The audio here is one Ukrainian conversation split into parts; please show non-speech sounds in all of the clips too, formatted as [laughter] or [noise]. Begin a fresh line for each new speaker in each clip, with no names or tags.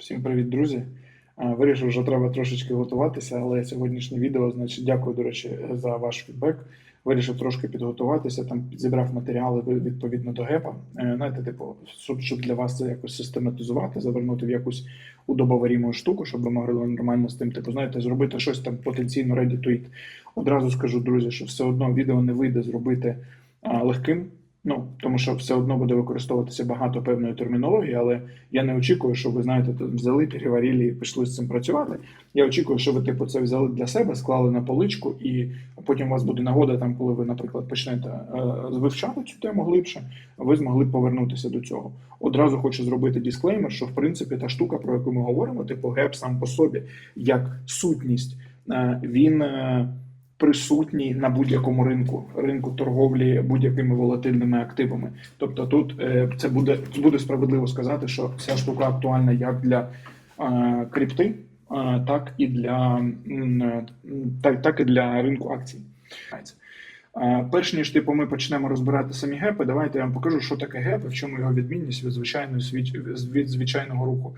Всім привіт, друзі. Вирішив, що треба трошечки готуватися, але сьогоднішнє відео, значить, дякую, до речі, за ваш фідбек. Вирішив трошки підготуватися, там зібрав матеріали відповідно до гепа. Е, Знаєте, типу, щоб, для вас це якось систематизувати, завернути в якусь удобоваріму штуку, щоб ви могли нормально з тим, типу, знаєте, зробити щось там потенційно ready to eat. Одразу скажу, друзі, що все одно відео не вийде зробити легким. Ну, тому що все одно буде використовуватися багато певної термінології, але я не очікую, що ви знаєте, взяли, переварили і пішли з цим працювати. Я очікую, що ви типу це взяли для себе, склали на поличку, і потім у вас буде нагода, там, коли ви, наприклад, почнете е, вивчати цю тему глибше, ви змогли повернутися до цього. Одразу хочу зробити дисклеймер, що в принципі та штука, про яку ми говоримо, типу геп сам по собі, як сутність, е, він. е, Присутній на будь-якому ринку, ринку торговлі будь-якими волатильними активами. Тобто, тут е, це буде буде справедливо сказати, що ця штука актуальна як для е, крипти, е, так і для так, так і для ринку акцій. Перш ніж типу ми почнемо розбирати самі гепи, давайте я вам покажу, що таке геп і в чому його відмінність від звичайної від звичайного руху.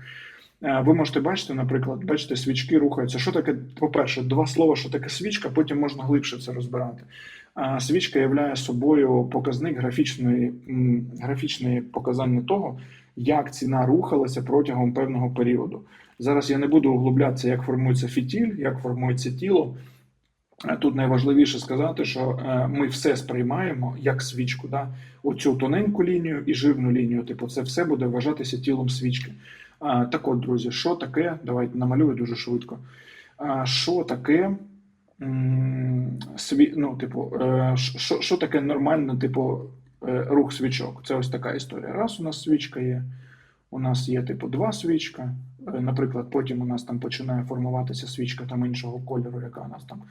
Е, Ви можете бачити, наприклад, бачите, свічки рухаються. Що таке, по-перше, два слова, що таке свічка, потім можна глибше це розбирати. Свічка являє собою показник графічної, графічної показання того, як ціна рухалася протягом певного періоду. Зараз я не буду углублятися, як формується фітіль, як формується тіло. Е, Тут найважливіше сказати, що е, ми все сприймаємо як свічку. Да? Оцю тоненьку лінію і жирну лінію. Типу, це все буде вважатися тілом свічки. Так от, друзі, що таке? Давайте намалюю дуже швидко. Що таке? Сві... Ну, типу, е, що, що таке нормальний, типу, е, рух свічок? Це ось така історія. Раз у нас свічка є, у нас є, типу, два свічка. Е, Наприклад, потім у нас там починає формуватися свічка там іншого кольору, яка у нас там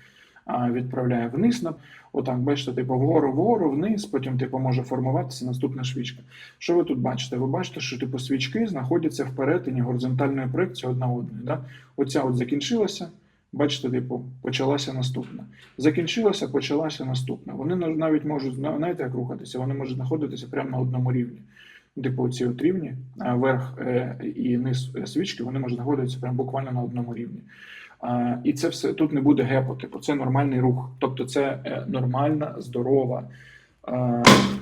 відправляє вниз. Отак, бачите, типу, вгору, вгору, вниз, потім типу, може формуватися наступна свічка. Що ви тут бачите? Ви бачите, що типу свічки знаходяться в перетині горизонтальної проекції одна одної. Да? Оця от закінчилася. Бачите, типу, почалася наступна. Закінчилася, почалася наступна. Вони навіть можуть зна- знаєте, як рухатися, вони можуть знаходитися прямо на одному рівні. Типу, ці от рівні, верх е, і низ е, свічки, вони можуть знаходитися прямо буквально на одному рівні. І це все тут не буде гепу, типу, це нормальний рух. Тобто це е, нормальна, здорова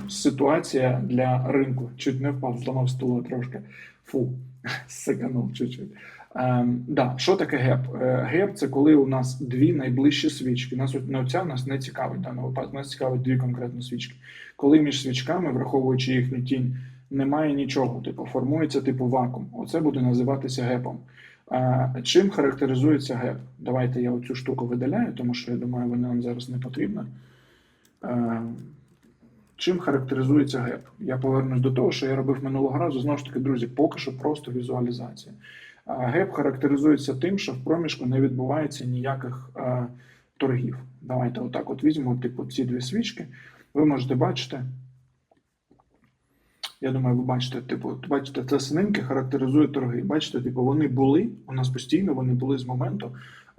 ситуація для ринку. Чуть не впав, зламав стула трошки. Фу, [laughs] сиканув чуть-чуть. Ем, да, що таке геп? Е, Геп це коли у нас дві найближчі свічки. Нас от- ну, ця нас не цікавить в даному випадку, нас цікавить дві конкретно свічки. Коли між свічками, враховуючи їхню тінь, немає нічого, типу формується типу вакуум. Оце буде називатися гепом. Чим характеризується геп? Давайте я оцю штуку видаляю, тому що я думаю, вона нам зараз не потрібна. Чим характеризується геп? Я повернусь до того, що я робив минулого разу. Знову ж таки, друзі, поки що просто візуалізація. Геп характеризується тим, що в проміжку не відбувається ніяких торгів. Давайте отак от візьмемо, типу, ці дві свічки. Ви можете бачити. Я думаю, ви бачите, типу, бачите, це синеньке характеризує торги. Бачите, типу, вони були, у нас постійно вони були з моменту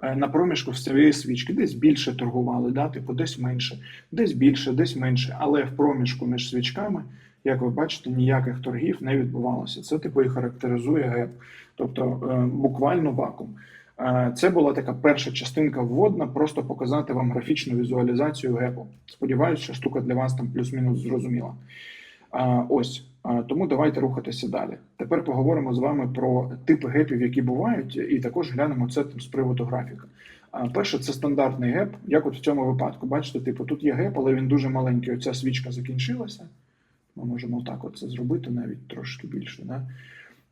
е, на проміжку цієї свічки. Десь більше торгували, да, типу, десь менше, десь більше, десь менше. Але в проміжку між свічками, як ви бачите, ніяких торгів не відбувалося. Це типу і характеризує геп, тобто е, буквально вакуум. Е, Це була така перша частинка вводна, просто показати вам графічну візуалізацію гепу. Сподіваюсь, що штука для вас там плюс-мінус зрозуміла. Ось тому давайте рухатися далі. Тепер поговоримо з вами про типи гепів, які бувають, і також глянемо це з приводу графіка. Перше, це стандартний геп, як от в цьому випадку. Бачите, типу, тут є геп, але він дуже маленький. Оця свічка закінчилася. Ми можемо так це зробити, навіть трошки більше. Да?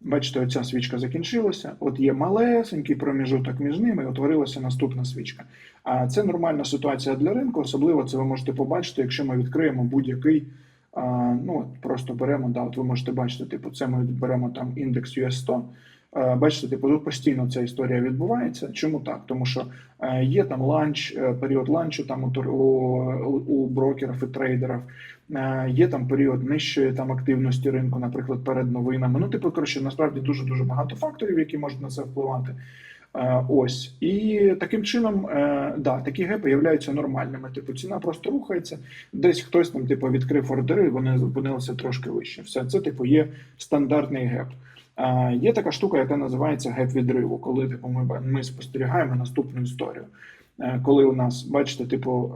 Бачите, оця свічка закінчилася. От є малесенький проміжуток між ними, і утворилася наступна свічка. А це нормальна ситуація для ринку. Особливо це ви можете побачити, якщо ми відкриємо будь-який. Ну, просто беремо, да, от ви можете бачити, типу, це ми беремо там індекс US 100. Е, Бачите, типу, тут постійно ця історія відбувається. Чому так? Тому що е, є там ланч, е, період ланчу там у, у, брокерів і трейдерів, є там період нижчої там активності ринку, наприклад, перед новинами. Ну, типу, коротше, насправді дуже дуже багато факторів, які можуть на це впливати. Е, Ось і таким чином, е, да, такі гепи являються нормальними. Типу, ціна просто рухається. Десь хтось там, типу, відкрив ордери, вони зупинилися трошки вище. Все це, типу, є стандартний геп. Е, Є така штука, яка називається геп відриву, коли типу, ми, ми спостерігаємо наступну історію. Коли у нас, бачите, типу,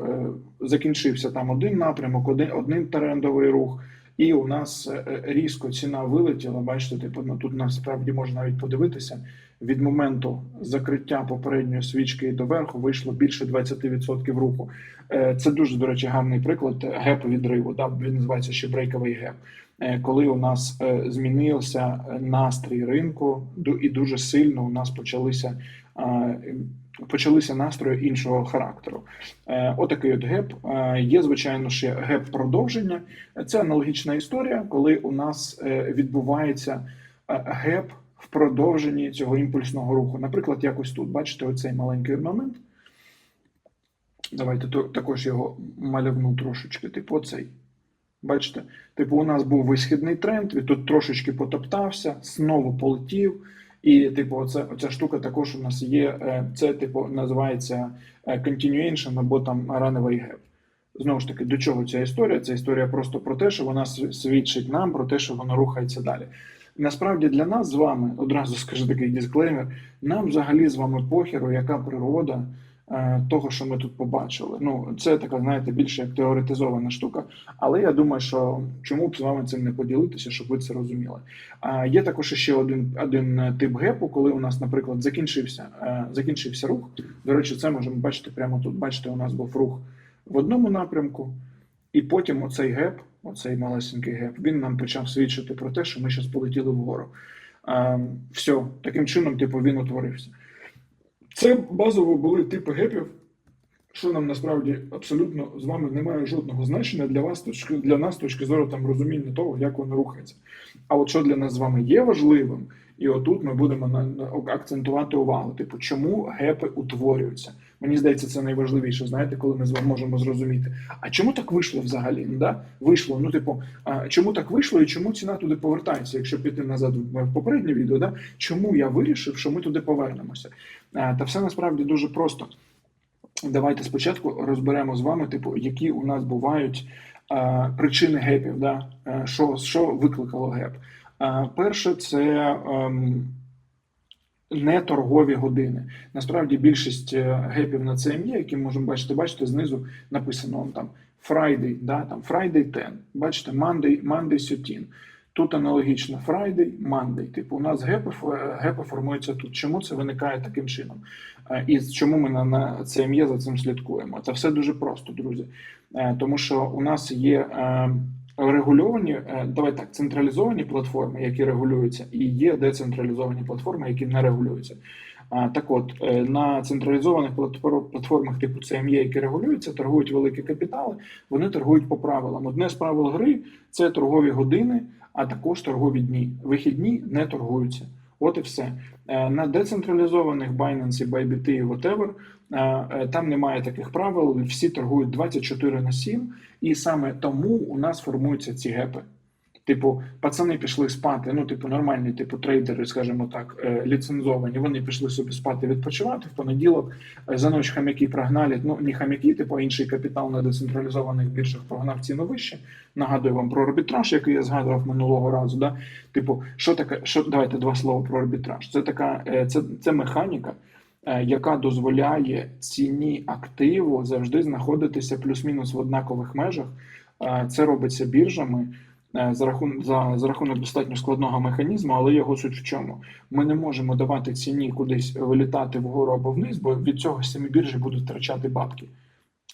закінчився там один напрямок, один, один трендовий рух, і у нас е, е, різко ціна вилетіла. Бачите, типу, ну, тут насправді можна навіть подивитися. Від моменту закриття попередньої свічки до верху вийшло більше 20% руху. Е, Це дуже, до речі, гарний приклад геп відриву. Да? Він називається ще брейковий геп. Коли у нас змінився настрій ринку, і дуже сильно у нас почалися, почалися настрої іншого характеру. Е, Отакий от геп. Е, Є, звичайно, ще геп продовження. Це аналогічна історія, коли у нас е, відбувається геп в продовженні цього імпульсного руху. Наприклад, якось тут, бачите, оцей маленький момент. Давайте також його малювну трошечки, типу оцей. Бачите, типу, у нас був висхідний тренд, він тут трошечки потоптався, знову полетів. І, типу, це оця штука також у нас є. е, Це, типу, називається е, continuation або там runaway gap. Знову ж таки, до чого ця історія? Ця історія просто про те, що вона свідчить нам про те, що воно рухається далі. Насправді для нас з вами, одразу скажу такий дисклеймер, нам взагалі з вами похеру, яка природа того, що ми тут побачили. Ну, це така, знаєте, більше як теоретизована штука. Але я думаю, що чому б з вами цим не поділитися, щоб ви це розуміли. А є також ще один, один е, тип гепу, коли у нас, наприклад, закінчився, е, закінчився рух. До речі, це можемо бачити прямо тут. Бачите, у нас був рух в одному напрямку, і потім оцей геп, оцей малесенький геп, він нам почав свідчити про те, що ми зараз полетіли вгору. Е, все, таким чином, типу, він утворився. Це базово були типи гепів, що нам насправді абсолютно з вами не має жодного значення для вас, точки для нас, точки зору там розуміння того, як воно рухається. А от що для нас з вами є важливим, і отут ми будемо на, на акцентувати увагу, типу, чому гепи утворюються. Мені здається, це найважливіше. Знаєте, коли ми можемо зрозуміти, а чому так вийшло взагалі? Ну, да? Вийшло. Ну, типу, а, чому так вийшло і чому ціна туди повертається? Якщо піти назад в попереднє відео, да? чому я вирішив, що ми туди повернемося? А, та все насправді дуже просто. Давайте спочатку розберемо з вами, типу, які у нас бувають е, причини гепів, да? Е, що, що викликало геп. Е, перше, це ем, неторгові години. Насправді більшість е, гепів на CME, які можемо бачити, бачите, знизу написано там Friday, да? там Friday 10, бачите, Monday, Monday 13. Тут аналогічно Friday, Monday. Типу, у нас гепи, ф- гепи формуються тут. Чому це виникає таким чином? Е, І чому ми на, на CME за цим слідкуємо? Це все дуже просто, друзі. Е, Тому що у нас є е, регульовані, е, давай так, централізовані платформи, які регулюються, і є децентралізовані платформи, які не регулюються. Так от, е, на централізованих платфор- платформах типу CME, які регулюються, торгують великі капітали, вони торгують по правилам. Одне з правил гри це торгові години, а також торгові дні. Вихідні не торгуються. От і все. Е, На децентралізованих Binance, Bybit і whatever, там немає таких правил, всі торгують 24 на 7, і саме тому у нас формуються ці гепи. Типу, пацани пішли спати, ну, типу, нормальні, типу, трейдери, скажімо так, е, ліцензовані. Вони пішли собі спати відпочивати в понеділок. е, За ніч хам'яки прогнали. Ну, не хам'яки, типу, інший капітал на децентралізованих біржах прогнав ціну вище. Нагадую вам про арбітраж, який я згадував минулого разу. Да? Типу, що таке, що давайте два слова про арбітраж. Це така, е, це, це механіка, е, яка дозволяє ціні активу завжди знаходитися плюс-мінус в однакових межах. Е, Це робиться біржами. е, За рахунок за, за рахунок достатньо складного механізму, але його суть в чому? Ми не можемо давати ціні кудись вилітати вгору або вниз, бо від цього самі біржі будуть втрачати бабки.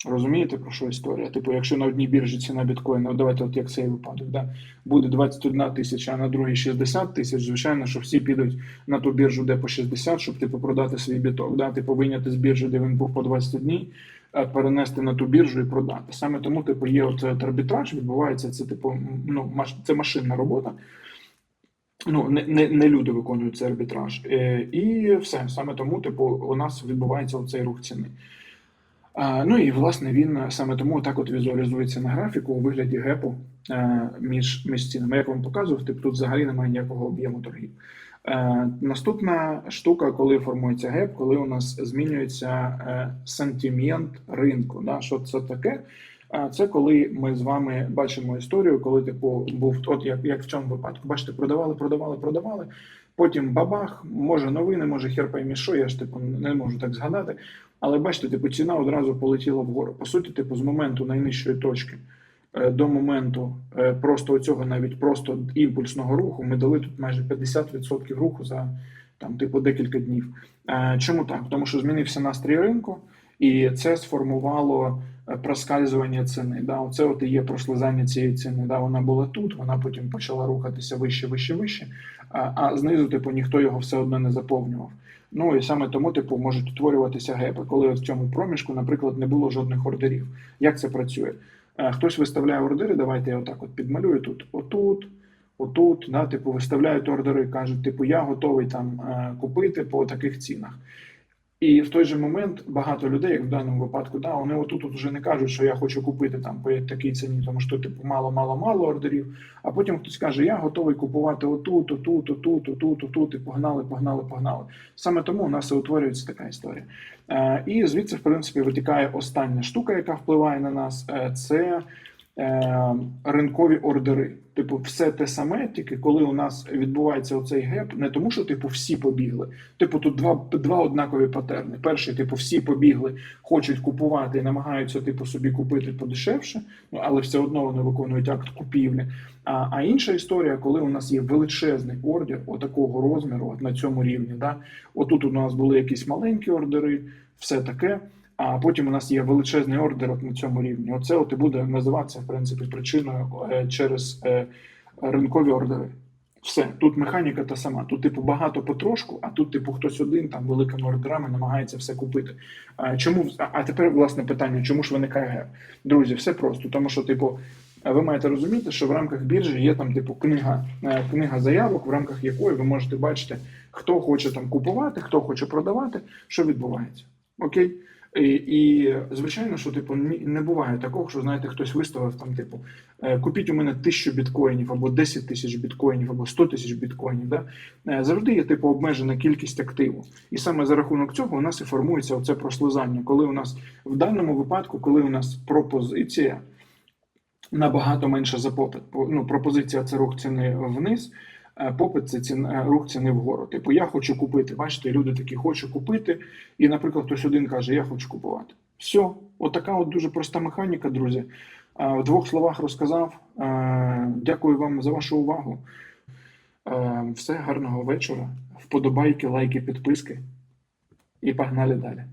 Розумієте про що історія? Типу, якщо на одній біржі ціна біткоїна, давайте, от як цей випадок, да, буде 21 тисяча, а на другій 60 тисяч, звичайно, що всі підуть на ту біржу, де по 60, щоб типу продати свій біток. Да? Типу вийняти з біржі, де він був по 21, е, перенести на ту біржу і продати. Саме тому, типу, є от от арбітраж, відбувається це, типу, ну, це машинна робота. Ну, не, не, не люди виконують цей арбітраж. Е, і все. Саме тому, типу, у нас відбувається цей рух ціни. Ну і власне він е, саме тому так от візуалізується на графіку у вигляді гепу е, між, між цінами. Як вам показував, типу, тут взагалі немає ніякого об'єму торгів. Е, наступна штука, коли формується геп, коли у нас змінюється сентимент ринку. Да? Що це таке? А це коли ми з вами бачимо історію, коли типу був от як, як в цьому випадку. Бачите, продавали, продавали, продавали. Потім бабах, може новини, може хер поймі що, я ж типу не можу так згадати. Але бачите, типу, ціна одразу полетіла вгору. По суті, типу, з моменту найнижчої точки е, до моменту е, просто оцього навіть просто імпульсного руху, ми дали тут майже 50% руху за там, типу, декілька днів. Е, Чому так? Тому що змінився настрій ринку, і це сформувало е, проскальзування ціни. Да? Оце от і є прослизання цієї ціни. Да? Вона була тут, вона потім почала рухатися вище, вище, вище, а, знизу, типу, ніхто його все одно не заповнював. Ну і саме тому, типу, можуть утворюватися гепи, коли в цьому проміжку, наприклад, не було жодних ордерів. Як це працює? Е, Хтось виставляє ордери, давайте я отак от підмалюю тут, отут, отут, да, типу, виставляють ордери, кажуть, типу, я готовий там е, купити по таких цінах. І в той же момент багато людей, як в даному випадку, да, вони отут от вже не кажуть, що я хочу купити там по такій ціні, тому що типу мало, мало, мало ордерів. А потім хтось каже, я готовий купувати отут, отут, отут, отут, отут, і погнали, погнали, погнали. Саме тому у нас і утворюється така історія. Е, і звідси, в принципі, витікає остання штука, яка впливає на нас, е, це ринкові ордери. Типу, все те саме, тільки коли у нас відбувається оцей геп, не тому, що типу всі побігли. Типу, тут два, два однакові патерни. Перший, типу, всі побігли, хочуть купувати і намагаються типу собі купити подешевше, ну але все одно вони виконують акт купівлі. А, а інша історія, коли у нас є величезний ордер, отакого розміру, от на цьому рівні. Да? Отут у нас були якісь маленькі ордери, все таке. А потім у нас є величезний ордер от на цьому рівні. Оце от і буде називатися в принципі причиною е, через е, ринкові ордери. Все, тут механіка та сама. Тут, типу, багато потрошку, а тут, типу, хтось один там великими ордерами намагається все купити. Чому а- а тепер власне питання, чому ж виникає геп? Друзі, все просто, тому що, типу, ви маєте розуміти, що в рамках біржі є там, типу, книга, е, книга заявок, в рамках якої ви можете бачити, хто хоче там купувати, хто хоче продавати, що відбувається. Окей? І, і звичайно, що типу не буває такого, що знаєте, хтось виставив там, типу, е, купіть у мене тисячу біткоїнів або 10 тисяч біткоїнів, або 100 тисяч біткоїнів. Да? Е, Завжди є типу обмежена кількість активу. І саме за рахунок цього у нас і формується оце прослизання. Коли у нас в даному випадку, коли у нас пропозиція набагато менше за попит. По- Ну, пропозиція це рух ціни вниз, попит це ціна, рух ціни вгору. Типу, я хочу купити. Бачите, люди такі хочу купити. І, наприклад, хтось один каже, я хочу купувати. Все, отака от дуже проста механіка, друзі. Е, В двох словах розказав. Е, Дякую вам за вашу увагу. Е, Все, гарного вечора. Вподобайки, лайки, підписки. І погнали далі.